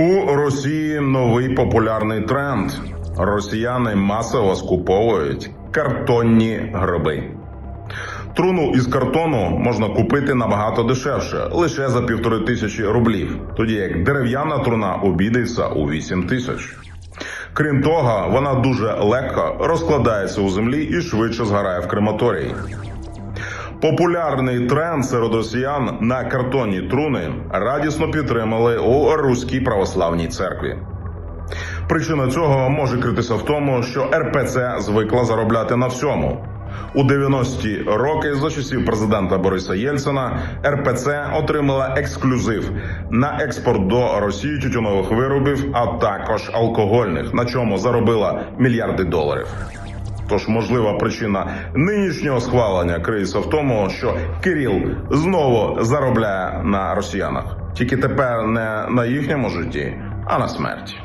У Росії новий популярний тренд. Росіяни масово скуповують картонні гроби. Труну із картону можна купити набагато дешевше, лише за півтори тисячі рублів, тоді як дерев'яна труна обійдеться у 8 тисяч. Крім того, вона дуже легко розкладається у землі і швидше згорає в крематорії. Популярний тренд серед росіян на картонні труни радісно підтримали у Руській православній церкві. Причина цього може критися в тому, що РПЦ звикла заробляти на всьому. У 90-ті роки за часів президента Бориса Єльцина РПЦ отримала ексклюзив на експорт до Росії тютюнових виробів, а також алкогольних, на чому заробила мільярди доларів. Тож можлива причина нинішнього схвалення криється в тому, що Кирил знову заробляє на росіянах, тільки тепер не на їхньому житті, а на смерті.